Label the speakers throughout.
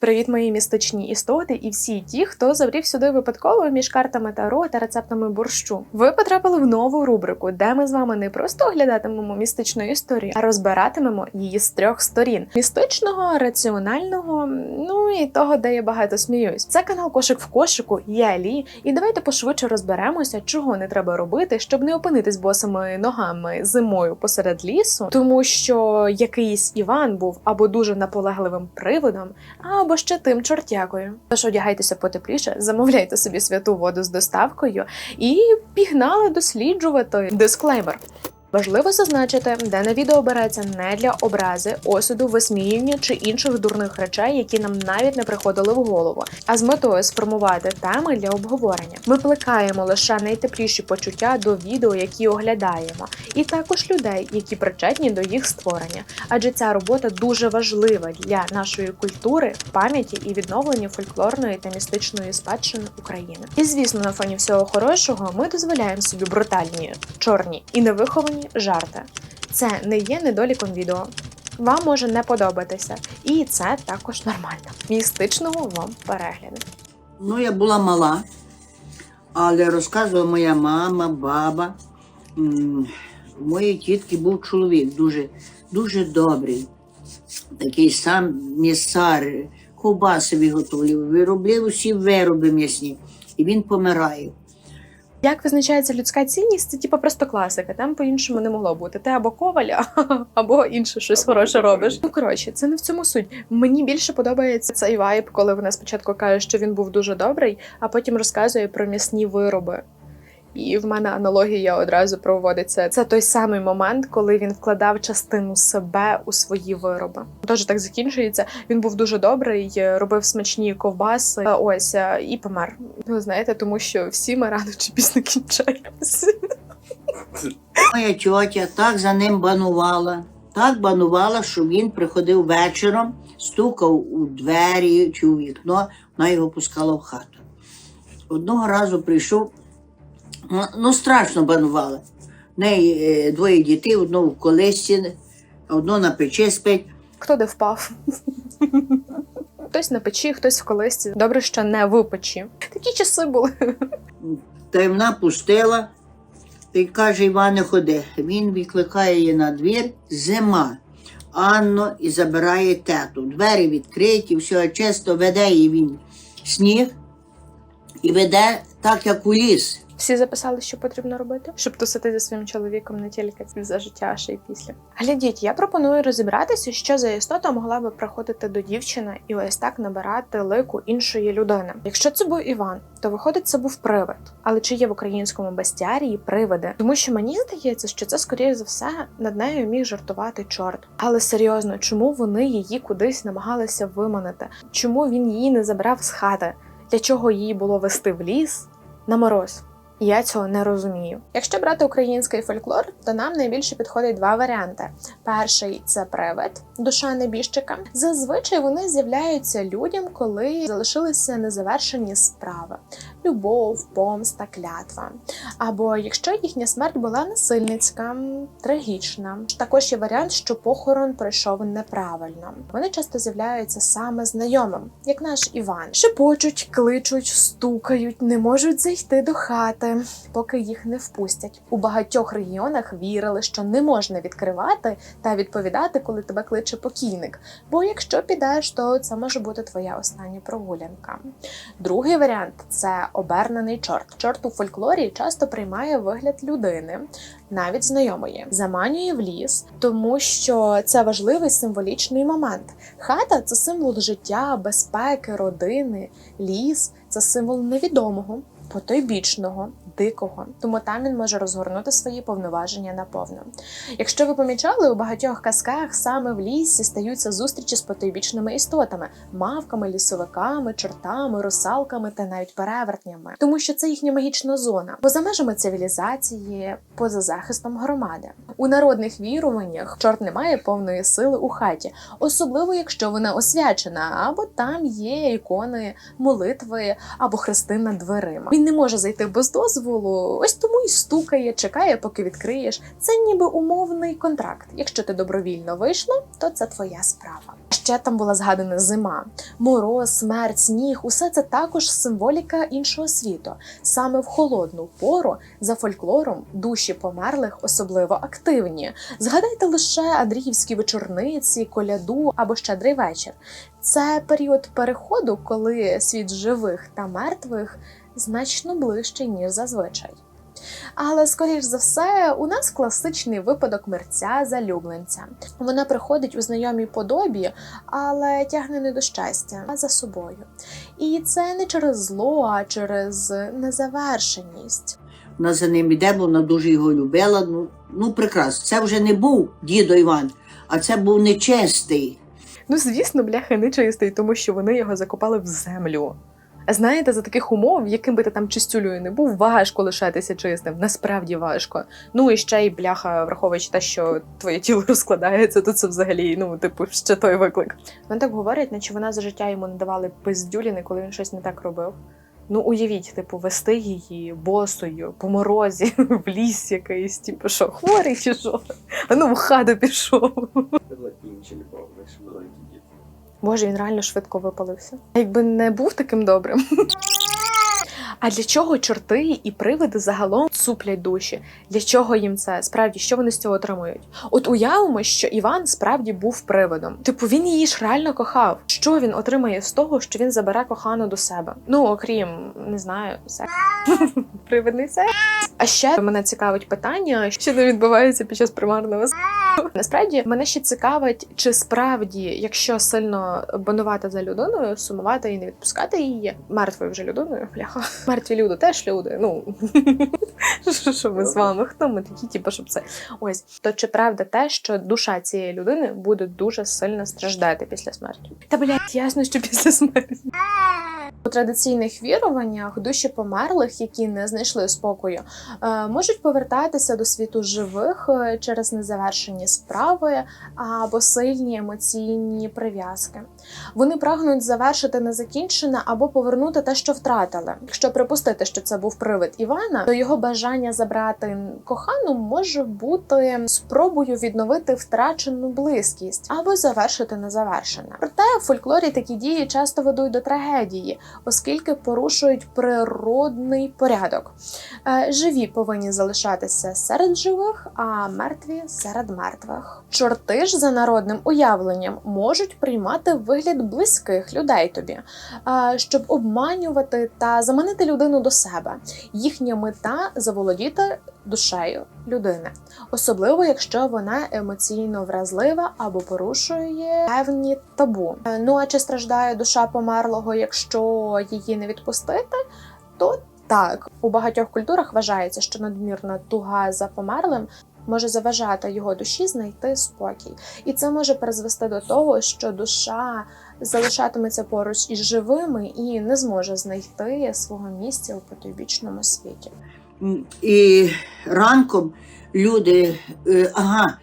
Speaker 1: Привіт, мої містичні істоти і всі ті, хто забрів сюди випадково між картами таро та рецептами борщу. Ви потрапили в нову рубрику, де ми з вами не просто оглядатимемо містичну історію, а розбиратимемо її з трьох сторін: містичного, раціонального, ну і того, де я багато сміюсь. Це канал Кошик в кошику. Я Алі, і давайте пошвидше розберемося, чого не треба робити, щоб не опинитись босими ногами зимою посеред лісу, тому що якийсь Іван був або дуже наполегливим приводом, або ще тим чортякою. Тож одягайтеся потепліше, замовляйте собі святу воду з доставкою і пігнали досліджувати дисклеймер. Важливо зазначити, дане відео береться не для образи, осуду, висміювання чи інших дурних речей, які нам навіть не приходили в голову, а з метою сформувати теми для обговорення. Ми плекаємо лише найтепліші почуття до відео, які оглядаємо, і також людей, які причетні до їх створення. Адже ця робота дуже важлива для нашої культури, пам'яті і відновлення фольклорної та містичної спадщини України. І звісно, на фоні всього хорошого ми дозволяємо собі брутальні, чорні і невиховані жарти. Це не є недоліком відео. Вам може не подобатися, і це також нормально. Містичного вам перегляду.
Speaker 2: Ну, я була мала, але розказувала моя мама, баба. У моєї тітки був чоловік дуже, дуже добрий. Такий сам м'ясар, ковбаси виготовлював, виробляв усі вироби м'ясні. І він помирає.
Speaker 1: Як визначається людська цінність? Це типу просто класика. Там по-іншому не могло бути. Ти або коваля, або інше щось хороше робиш. Ну коротше, це не в цьому суть. Мені більше подобається цей вайб, коли вона спочатку каже, що він був дуже добрий, а потім розказує про м'ясні вироби. І в мене аналогія одразу проводиться. Це той самий момент, коли він вкладав частину себе у свої вироби. Тож так закінчується. Він був дуже добрий, робив смачні ковбаси. е, Ось е, і помер. Ви знаєте, тому що всі ми рано чи пізно кінчаємося.
Speaker 2: Моя тьотя так за ним банувала, так банувала, що він приходив вечором, стукав у двері чи у вікно, вона його пускала в хату. Одного разу прийшов, ну, ну страшно банувала. В неї е, двоє дітей, одно в колесці, одно на печі спить.
Speaker 1: Хто де впав? Хтось на печі, хтось в колисці. Добре, що не в печі. Такі часи були.
Speaker 2: Та й вона пустила й каже, Іване, ходи. Він викликає її на двір, зима. Анно і забирає тету. Двері відкриті, все чисто, веде її він сніг і веде так, як у ліс.
Speaker 1: Всі записали, що потрібно робити, щоб тусити зі своїм чоловіком не тільки за життя, а ще й після. Глядіть, я пропоную розібратися, що за істота могла би приходити до дівчини і ось так набирати лику іншої людини. Якщо це був Іван, то виходить, це був привид. Але чи є в українському бестіарії привиди? Тому що мені здається, що це скоріше за все над нею міг жартувати чорт. Але серйозно, чому вони її кудись намагалися виманити? Чому він її не забрав з хати? Для чого її було вести в ліс на мороз? Я цього не розумію. Якщо брати український фольклор, то нам найбільше підходить два варіанти: перший це привид, душа небіжчика. Зазвичай вони з'являються людям, коли залишилися незавершені справи: любов, помста, клятва. Або якщо їхня смерть була насильницька, трагічна. Також є варіант, що похорон пройшов неправильно. Вони часто з'являються саме знайомим, як наш Іван. Шепочуть, кличуть, стукають, не можуть зайти до хати, поки їх не впустять. У багатьох регіонах вірили, що не можна відкривати та відповідати, коли тебе кличе покійник. Бо якщо підеш, то це може бути твоя остання прогулянка. Другий варіант це обернений чорт. Чорт у фольклорі часто приймає вигляд людини, навіть знайомої, заманює в ліс, тому що це важливий символічний момент. Хата це символ життя, безпеки, родини, ліс це символ невідомого, потойбічного, дикого. Тому там він може розгорнути свої повноваження наповно. Якщо ви помічали, у багатьох казках саме в лісі стаються зустрічі з потойбічними істотами, мавками, лісовиками, чортами, русалками та навіть перевертнями, тому що це їхня магічна зона, поза межами цивілізації, поза захистом громади. У народних віруваннях чорт не має повної сили у хаті, особливо якщо вона освячена, або там є ікони молитви або хрести над дверима. Він не може зайти без дозволу, ось тому і стукає, чекає, поки відкриєш. Це ніби умовний контракт. Якщо ти добровільно вийшла, то це твоя справа. Ще там була згадана зима, мороз, смерть, сніг усе це також символіка іншого світу. Саме в холодну пору за фольклором душі померлих особливо активні. Згадайте лише Андріївські вечорниці, коляду або щедрий вечір. Це період переходу, коли світ живих та мертвих значно ближче, ніж зазвичай. Але, скоріш за все, у нас класичний випадок мерця залюбленця. Вона приходить у знайомій подобі, але тягне не до щастя, а за собою. І це не через зло, а через незавершеність.
Speaker 2: Вона за ним іде, бо вона дуже його любила. Ну, ну прекрасно. Це вже не був дідо Іван, а це був нечистий.
Speaker 1: Ну, звісно, бляха нечистий, тому що вони його закопали в землю. Знаєте, за таких умов, яким би ти там чистюлею не був, важко лишатися чистим. Насправді важко. Ну і ще й бляха, враховуючи те, що твоє тіло розкладається, то це взагалі, ну, типу, ще той виклик. Вони так говорять, наче вона за життя йому не давали пиздюліни, коли він щось не так робив. Ну, уявіть, типу, вести її босою по морозі в ліс якийсь, типу, що, хворий чи що? А ну в хату пішов. Боже, він реально швидко випалився. Якби не був таким добрим. А для чого чорти і привиди загалом цуплять душі? Для чого їм це? Справді, що вони з цього отримують? От уявимо, що Іван справді був привидом. Типу, він її ж реально кохав. Що він отримає з того, що він забере кохану до себе? Ну, окрім, не знаю. Привидний секс. А ще мене цікавить питання, що не відбувається під час примарного Насправді мене ще цікавить, чи справді, якщо сильно банувати за людиною, сумувати і не відпускати її мертвою вже людиною, бляха. Мертві люди теж люди. Ну що- ми з вами? Хто ми такі, типу, щоб це ось то чи правда те, що душа цієї людини буде дуже сильно страждати після смерті? Та блядь, ясно, що після смерті. У традиційних віруваннях душі померлих, які не знайшли спокою, е, можуть повертатися до світу живих е, через незавершені справи або сильні емоційні прив'язки. Вони прагнуть завершити незакінчене або повернути те, що втратили. Якщо припустити, що це був привид Івана, то його бажання забрати кохану може бути спробою відновити втрачену близькість або завершити незавершене. Проте в фольклорі такі дії часто ведуть до трагедії, оскільки порушують природний порядок. Е, Живі повинні залишатися серед живих, а мертві серед мертвих. Чорти ж за народним уявленням можуть приймати вигляд близьких людей тобі, щоб обманювати та заманити людину до себе. Їхня мета заволодіти душею людини, особливо якщо вона емоційно вразлива або порушує певні табу. Ну а чи страждає душа померлого, якщо її не відпустити, то так у багатьох культурах вважається, що надмірна туга за померлим може заважати його душі знайти спокій, і це може призвести до того, що душа залишатиметься поруч із живими і не зможе знайти свого місця у потойбічному світі.
Speaker 2: І ранком люди, е, ага,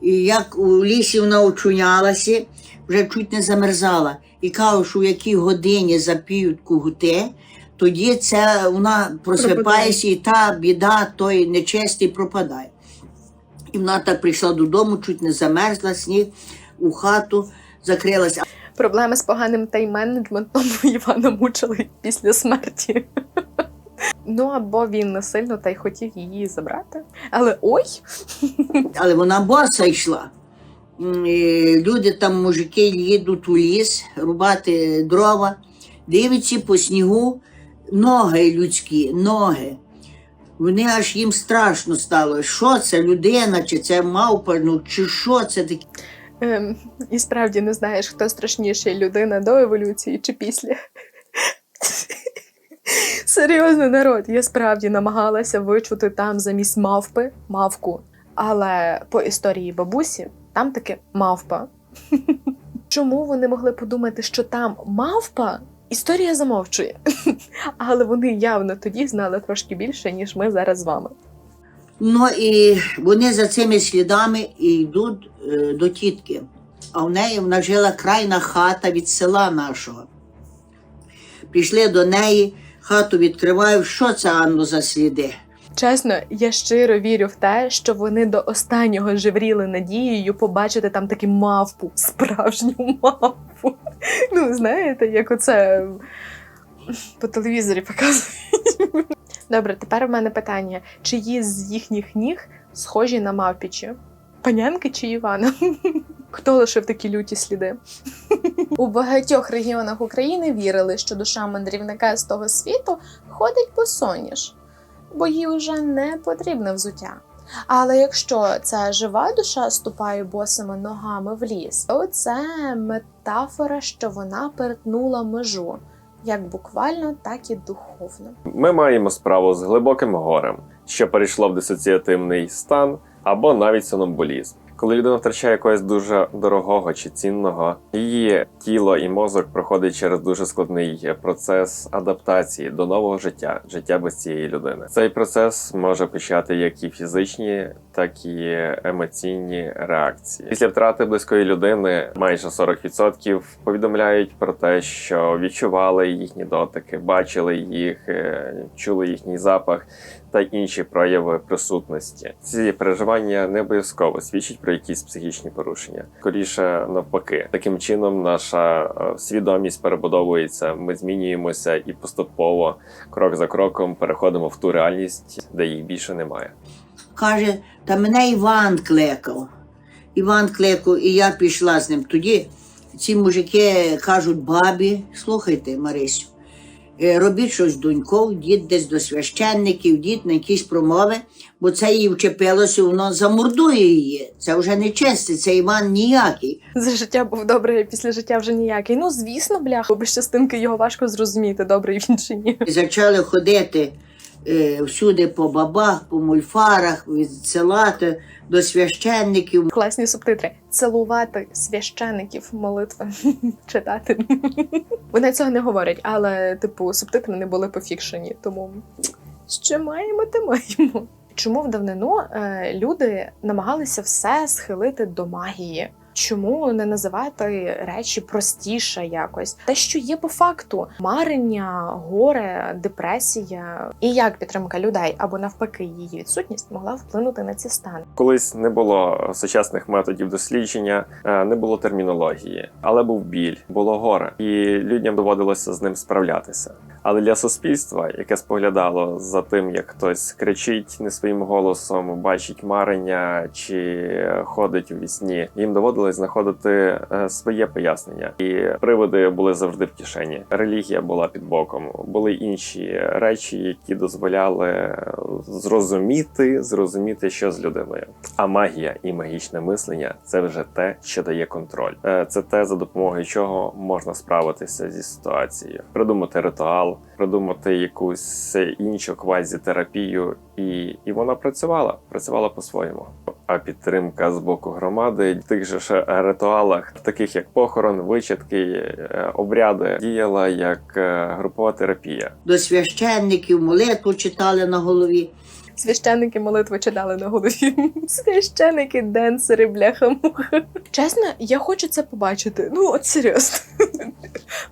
Speaker 2: і як у лісі вона очунялася, вже чуть не замерзала. І кажуть, що в якій годині запіють кугути, тоді це вона просипається, і та біда, той нечистий пропадає. І вона так прийшла додому, чуть не замерзла, сніг у хату закрилася.
Speaker 1: Проблеми з поганим тайм-менеджментом Івана мучили після смерті. Ну або він не сильно та й хотів її забрати. Але ой,
Speaker 2: Але вона боса йшла. Люди там, мужики, їдуть у ліс рубати дрова, дивляться по снігу ноги людські, ноги. Вони аж їм страшно стало. Що це людина, чи це мавпа, ну чи що це таке?
Speaker 1: ем, і справді не знаєш, хто страшніший людина до еволюції чи після. Серйозно, народ, я справді намагалася вичути там замість мавпи мавку. Але по історії бабусі там таки мавпа. Чому вони могли подумати, що там мавпа? Історія замовчує. Але вони явно тоді знали трошки більше, ніж ми зараз з вами.
Speaker 2: Ну і вони за цими слідами йдуть е, до тітки. А в неї вона жила крайна хата від села нашого. Прийшли до неї, Хату відкривають, що це Анно за сліди?
Speaker 1: Чесно, я щиро вірю в те, що вони до останнього живріли надією побачити там таки мавпу, справжню мавпу. Ну, знаєте, як оце по телевізорі показують. Добре, тепер у мене питання: чиї з їхніх ніг схожі на мавпічі? Панянки чи Івана? Хто лишив такі люті сліди? У багатьох регіонах України вірили, що душа мандрівника з того світу ходить по соняш бо їй вже не потрібне взуття. Але якщо ця жива душа ступає босими ногами в ліс, то це метафора, що вона перетнула межу, як буквально, так і духовно.
Speaker 3: Ми маємо справу з глибоким горем, що перейшло в дисоціативний стан або навіть сонамбулізм. Коли людина втрачає когось дуже дорогого чи цінного, її тіло і мозок проходить через дуже складний процес адаптації до нового життя, життя без цієї людини. Цей процес може почати як і фізичні, так і емоційні реакції. Після втрати близької людини майже 40% повідомляють про те, що відчували їхні дотики, бачили їх, е, чули їхній запах та інші прояви присутності. Ці переживання не обов'язково свідчать про якісь психічні порушення. Скоріше навпаки, таким чином наша е, свідомість перебудовується. Ми змінюємося і поступово, крок за кроком, переходимо в ту реальність, де їх більше немає.
Speaker 2: Каже, та мене Іван кликав. Іван кликав, і я пішла з ним. Тоді ці мужики кажуть бабі, слухайте, Марисю, робіть щось з дід десь до священників, дід на якісь промови, бо це їй вчепилося, воно замордує її. Це вже не честе, це Іван ніякий.
Speaker 1: За життя був добрий, а після життя вже ніякий. Ну, звісно, бляха, бо без частинки його важко зрозуміти, добрий він чи ні.
Speaker 2: І почали ходити е, всюди по бабах, по мульфарах, відсилати до священників.
Speaker 1: Класні субтитри. Цілувати священиків молитви читати. Вони цього не говорять, але типу субтитри не були пофікшені, тому що маємо, те маємо. Чому в давнину е, люди намагалися все схилити до магії? Чому не називати речі простіше якось? Те, що є по факту: марення, горе, депресія, і як підтримка людей або навпаки її відсутність могла вплинути на ці стани.
Speaker 3: Колись не було сучасних методів дослідження, е, не було термінології, але був біль, було горе, і людям доводилося з ним справлятися. Але для суспільства, яке споглядало за тим, як хтось кричить не своїм голосом, бачить марення чи ходить у вісні, їм доводилось знаходити е, своє пояснення, і приводи були завжди в кишені. Релігія була під боком, були інші речі, які дозволяли зрозуміти, зрозуміти, що з людиною. А магія і магічне мислення це вже те, що дає контроль. Е, Це те, за допомогою чого можна справитися зі ситуацією, придумати ритуал, придумати якусь іншу квазітерапію, і, і вона працювала, працювала по-своєму. А підтримка з боку громади в тих же ж ритуалах, таких як похорон, вичатки, е, обряди, діяла як е, групова терапія.
Speaker 2: До священників молитву читали на голові.
Speaker 1: Священники молитви читали на голові. Священики, денсери, бляха муха. Чесно, я хочу це побачити. Ну, от серйозно.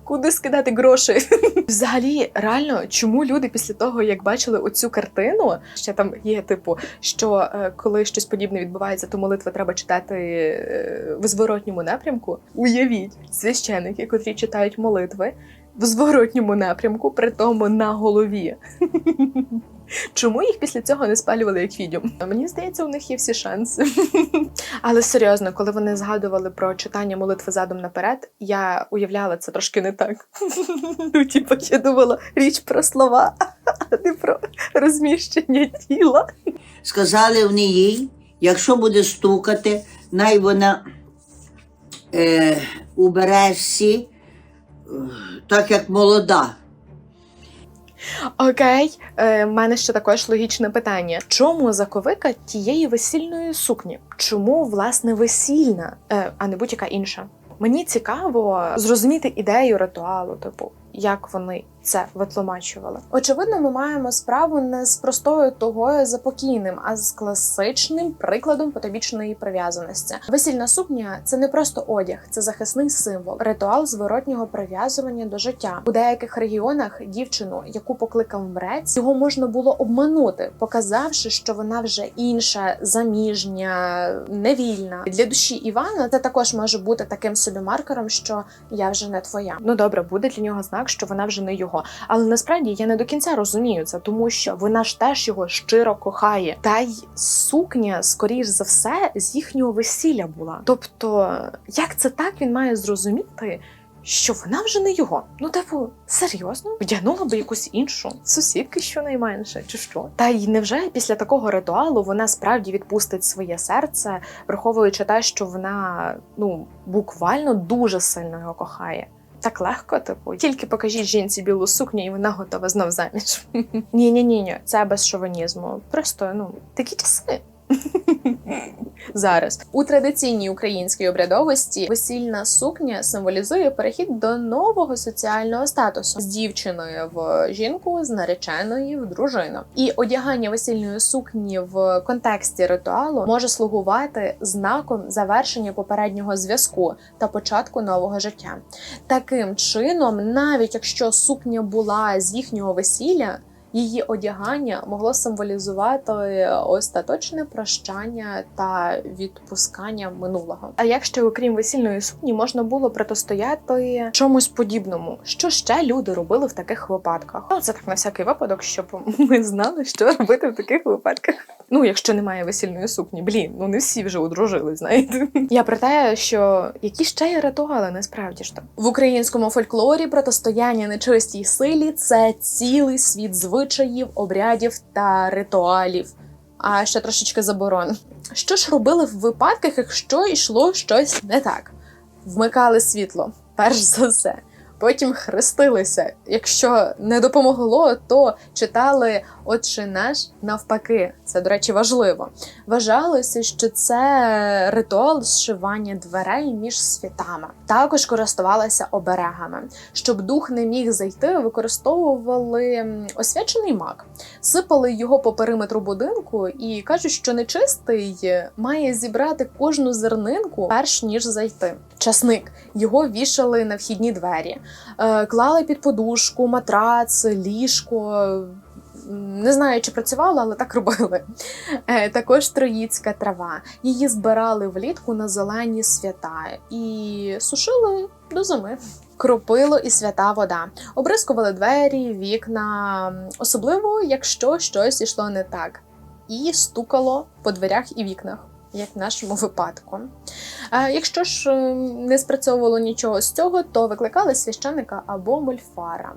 Speaker 1: Куди скидати гроші? Взагалі, реально, чому люди після того, як бачили оцю картину, ще там є, типу, що е, коли щось подібне відбувається, то молитви треба читати е, в зворотньому напрямку. Уявіть, священики, котрі читають молитви в зворотньому напрямку, при тому на голові. Чому їх після цього не спалювали як відьом? Мені здається, у них є всі шанси. Але серйозно, коли вони згадували про читання молитви задом наперед, я уявляла це трошки не так. Ну, типу, я думала річ про слова, а не про розміщення тіла.
Speaker 2: Сказали вони їй, якщо буде стукати, най вона е, убере всі, так як молода.
Speaker 1: Окей, е, в мене ще також логічне питання: чому заковика тієї весільної сукні? Чому власне весільна, е, а не будь-яка інша? Мені цікаво зрозуміти ідею ритуалу, типу, як вони це витлумачували. Очевидно, ми маємо справу не з простою тугою за покійним, а з класичним прикладом потойбічної прив'язаності. Весільна сукня це не просто одяг, це захисний символ, ритуал зворотнього прив'язування до життя. У деяких регіонах дівчину, яку покликав мрець, його можна було обманути, показавши, що вона вже інша, заміжня, невільна. Для душі Івана це також може бути таким собі маркером, що я вже не твоя. Ну добре, буде для нього знак, що вона вже не його. Але насправді я не до кінця розумію це, тому що вона ж теж його щиро кохає. Та й сукня, скоріш за все, з їхнього весілля була. Тобто, як це так він має зрозуміти? Що вона вже не його. Ну, типу, серйозно? Вдягнула би якусь іншу сусідки щонайменше, чи що? Та й невже після такого ритуалу вона справді відпустить своє серце, враховуючи те, що вона ну буквально дуже сильно його кохає. Так легко, типу, тільки покажіть жінці білу сукню, і вона готова знов заміж. Ні, ні, ні, ні, це без шовінізму. Просто ну такі часи. Зараз у традиційній українській обрядовості весільна сукня символізує перехід до нового соціального статусу з дівчиною в жінку, з нареченої в дружину. І одягання весільної сукні в контексті ритуалу може слугувати знаком завершення попереднього зв'язку та початку нового життя. Таким чином, навіть якщо сукня була з їхнього весілля. Її одягання могло символізувати остаточне прощання та відпускання минулого. А якщо, окрім весільної сукні, можна було протистояти чомусь подібному? Що ще люди робили в таких випадках? Ну, це так на всякий випадок, щоб ми знали, що робити в таких випадках. Ну, якщо немає весільної сукні, блін, ну не всі вже одружили, знаєте. Я про те, що які ще є ритуали, насправді ж то в українському фольклорі протистояння нечистій силі це цілий світ звичаїв, обрядів та ритуалів. А ще трошечки заборон. Що ж робили в випадках, якщо йшло щось не так? Вмикали світло, перш за все. Потім хрестилися. Якщо не допомогло, то читали Отче наш навпаки. Це, до речі, важливо. Вважалося, що це ритуал зшивання дверей між світами. Також користувалися оберегами. Щоб дух не міг зайти, використовували освячений мак, сипали його по периметру будинку і кажуть, що нечистий має зібрати кожну зернинку, перш ніж зайти. Часник його вішали на вхідні двері, е, клали під подушку, матрац, ліжко. Не знаю, чи працювало, але так робили. Е, Також троїцька трава. Її збирали влітку на зелені свята і сушили до зими. Кропило і свята вода. Обрискували двері, вікна, особливо якщо щось ішло не так, і стукало по дверях і вікнах, як в нашому випадку. Якщо ж е, не спрацьовувало нічого з цього, то викликали священика або мольфара.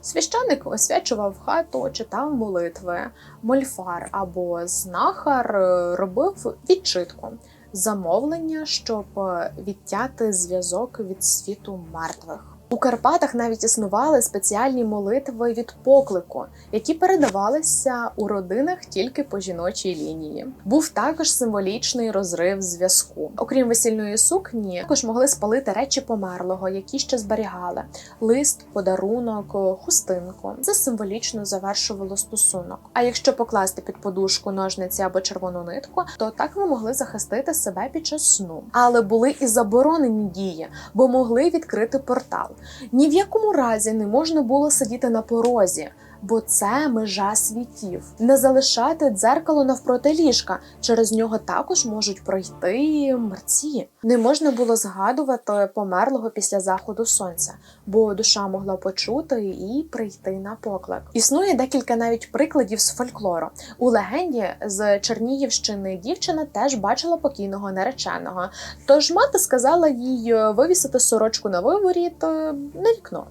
Speaker 1: Священик освячував хату, читав молитви. Мольфар або знахар е, робив відчитку, замовлення, щоб е, відтяти зв'язок від світу мертвих. У Карпатах навіть існували спеціальні молитви від поклику, які передавалися у родинах тільки по жіночій лінії. Був також символічний розрив зв'язку. Окрім весільної сукні, також могли спалити речі померлого, які ще зберігали: лист, подарунок, хустинку. Це символічно завершувало стосунок. А якщо покласти під подушку ножниці або червону нитку, то так ви могли захистити себе під час сну. Але були і заборонені дії, бо могли відкрити портал. Ні в якому разі не можна було сидіти на порозі. Бо це межа світів. Не залишати дзеркало навпроти ліжка. Через нього також можуть пройти мерці. Не можна було згадувати померлого після заходу сонця, бо душа могла почути і прийти на поклик. Існує декілька навіть прикладів з фольклору. У легенді з Чернігівщини дівчина теж бачила покійного нареченого. Тож мати сказала їй вивісити сорочку на виворіт е, на вікно.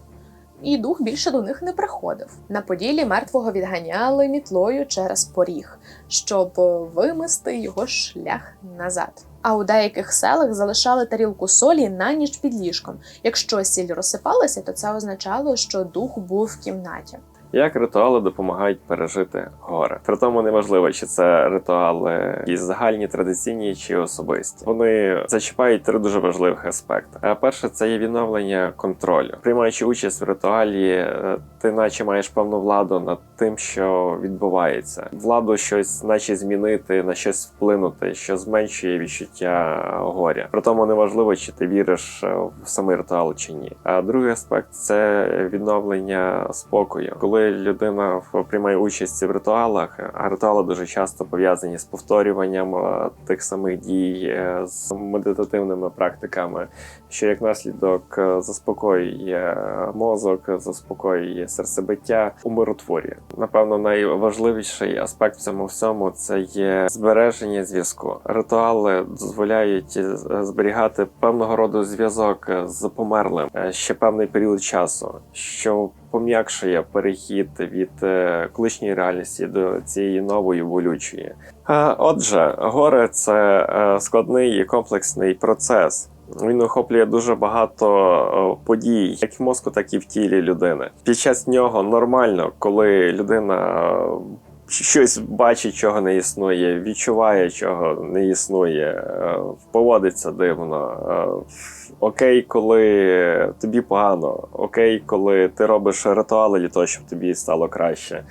Speaker 1: І дух більше до них не приходив. На поділі мертвого відганяли мітлою через поріг, щоб вимести його шлях назад. А у деяких селах залишали тарілку солі на ніч під ліжком. Якщо сіль розсипалася, то це означало, що дух був в кімнаті.
Speaker 3: Як ритуали допомагають пережити горе. При тому неважливо, чи це ритуали якісь загальні, традиційні чи особисті. Вони зачіпають три дуже важливих аспекти. А перше це є відновлення контролю. Приймаючи участь в ритуалі, е, ти наче маєш певну владу над тим, що відбувається. Владу щось, наче змінити, на щось вплинути, що зменшує відчуття горя. При тому неважливо, чи ти віриш е, в самий ритуал чи ні. А другий аспект це відновлення спокою, коли людина в- приймає участь в ритуалах, а ритуали дуже часто пов'язані з повторюванням е, тих самих дій, е, з медитативними практиками, що як наслідок е, заспокоює мозок, заспокоює серцебиття, умиротворює. Напевно, найважливіший аспект в цьому всьому це є збереження зв'язку. Ритуали дозволяють зберігати певного роду зв'язок з померлим ще певний період часу, що пом'якшує перехід від е, колишньої реальності до цієї нової болючої. Е, Отже, горе це е, складний і комплексний процес. Він охоплює дуже багато подій, як в мозку, так і в тілі людини. Під час нього нормально, коли людина щось бачить, чого не існує, відчуває, чого не існує, е, поводиться дивно. Е, Окей, коли тобі погано, окей, коли ти робиш ритуали для того, щоб тобі стало краще.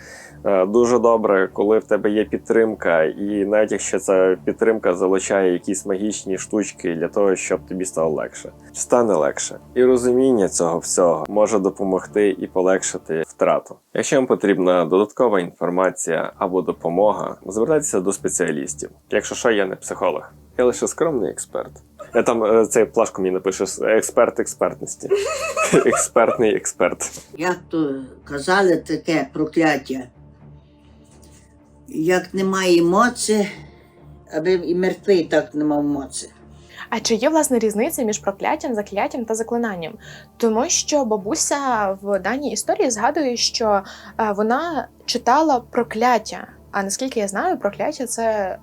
Speaker 3: Е, Дуже добре, коли в тебе є підтримка, і навіть якщо ця підтримка залучає якісь магічні штучки для того, щоб тобі стало легше, стане легше. І розуміння цього всього може допомогти і полегшити втрату. Якщо вам потрібна додаткова інформація або допомога, звертайтеся до спеціалістів. Якщо що, я не психолог, я лише скромний експерт. Я там е, цей плашку мені напише експерт експертності. Експертний експерт.
Speaker 2: Як то казали таке прокляття. Як немає моці, аби і мертвий так не мав моці.
Speaker 1: А чи є власне різниця між прокляттям, закляттям та заклинанням? Тому що бабуся в даній історії згадує, що е, вона читала прокляття. А наскільки я знаю, прокляття це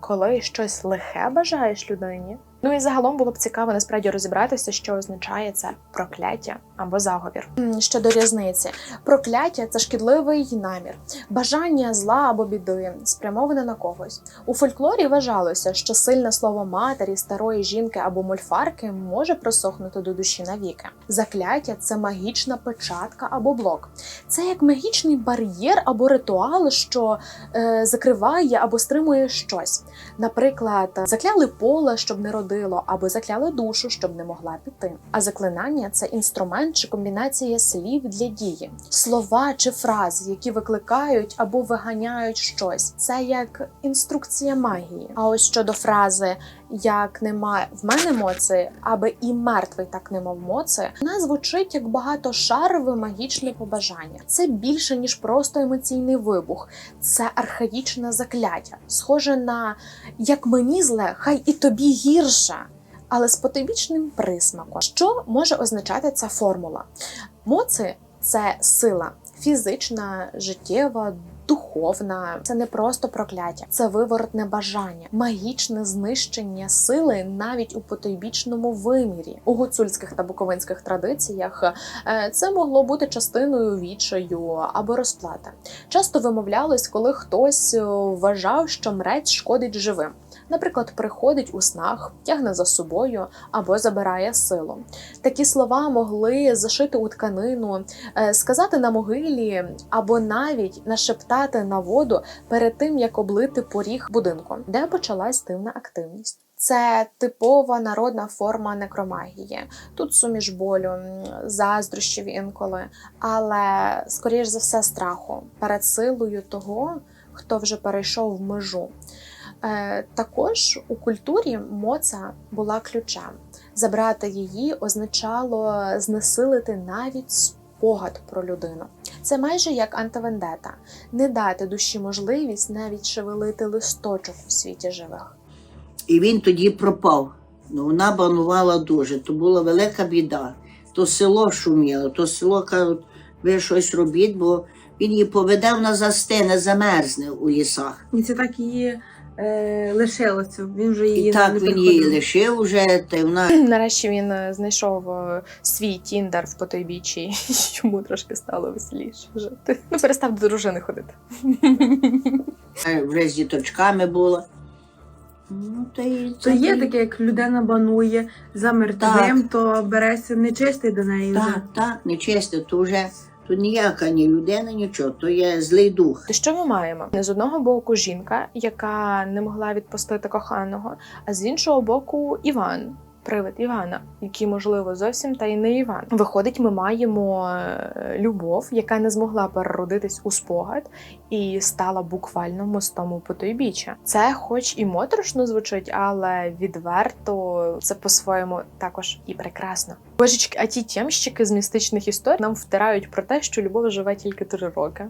Speaker 1: коли щось лихе бажаєш людині. Ну і загалом було б цікаво насправді розібратися, що означає це прокляття або заговір. Щодо різниці, прокляття це шкідливий намір, бажання зла або біди, спрямоване на когось. У фольклорі вважалося, що сильне слово матері, старої жінки або мольфарки може просохнути до душі навіки. Закляття це магічна печатка або блок. Це як магічний бар'єр або ритуал, що е, закриває або стримує щось. Наприклад, закляли поле, щоб не родило, або закляли душу, щоб не могла піти. А заклинання це інструмент чи комбінація слів для дії, слова чи фрази, які викликають або виганяють щось. Це як інструкція магії. А ось щодо фрази як нема в мене моци, аби і мертвий так не мав моци, вона звучить як багатошарове магічне побажання. Це більше ніж просто емоційний вибух, це архаїчне закляття, схоже на як мені зле, хай і тобі гірше. Але з потойбічним присмаком. Що може означати ця формула? Моци це сила фізична, життєва, духовна. Це не просто прокляття, це виворотне бажання, магічне знищення сили навіть у потойбічному вимірі. У гуцульських та буковинських традиціях е, це могло бути частиною вічаю або розплата. Часто вимовлялось, коли хтось е, вважав, що мрець шкодить живим. Наприклад, приходить у снах, тягне за собою або забирає силу. Такі слова могли зашити у тканину, е, сказати на могилі або навіть нашептати на воду перед тим, як облити поріг будинку, де почалась дивна активність. Це типова народна форма некромагії. Тут суміш болю, заздрощів інколи, але скоріш за все страху перед силою того, хто вже перейшов в межу. Е, також у культурі моца була ключем. Забрати її означало знесилити навіть спогад про людину. Це майже як антивендета не дати душі можливість навіть шевелити листочок у світі живих.
Speaker 2: І він тоді пропав. Ну, вона банувала дуже, то була велика біда. То село шуміло, то село кажуть, ви щось робіть, бо він її поведе, вона застине, замерзне у лісах.
Speaker 4: І це так її е, лишилося. Він вже її
Speaker 2: І так
Speaker 4: не
Speaker 2: він її лишив уже, та й вона
Speaker 1: Нарешті він е, знайшов е, свій тіндер в потойбіччі, і йому трошки стало веселіше жити. Ну, перестав до дружини ходити.
Speaker 2: вже з діточками була. Ну, та й
Speaker 4: То є
Speaker 2: і-
Speaker 4: таке, як людина банує за мертвим, то береся нечистий до неї вже.
Speaker 2: Так, так, нечисто, то вже то ніяка ні людина, нічого, то є злий дух.
Speaker 1: Що ми маємо? З одного боку жінка, яка не могла відпустити коханого, а з іншого боку Іван. Привид Івана, який, можливо, зовсім та й не Іван. Виходить, ми маємо е, любов, яка не змогла переродитись у спогад і стала буквально мостом у потойбіччя. Це, хоч і моторошно звучить, але відверто це по-своєму також і прекрасно. Божечки, а ті тємщики з містичних історій нам втирають про те, що любов живе тільки три роки.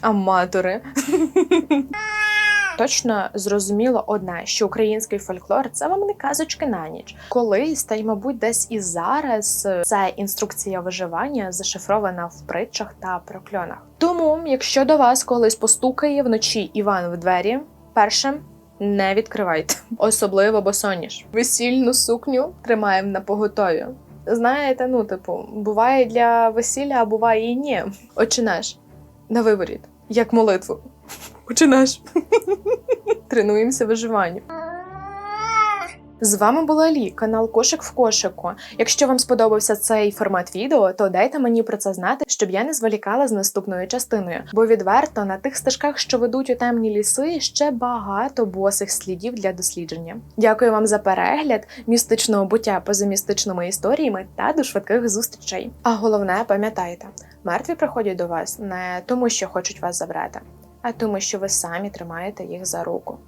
Speaker 1: Аматори. Точно зрозуміло одне, що український фольклор це вам не казочки на ніч. Колись, та й, мабуть, десь і зараз це інструкція виживання зашифрована в притчах та прокльонах. Тому, якщо до вас колись постукає вночі Іван в двері, перше не відкривайте, особливо босоніж. Весільну сукню тримаємо на поготові. Знаєте, ну типу, буває для весілля, а буває і ні. Отче наш, на виворіт, як молитву. Отче наш. Тренуємося виживанню. З вами була Лі, канал Кошик в кошику. Якщо вам сподобався цей формат відео, то дайте мені про це знати, щоб я не зволікала з наступною частиною. Бо відверто на тих стежках, що ведуть у темні ліси, ще багато босих слідів для дослідження. Дякую вам за перегляд, містичного буття поза містичними історіями та до швидких зустрічей. А головне, пам'ятайте, мертві приходять до вас не тому, що хочуть вас забрати, а тому, що ви самі тримаєте їх за руку.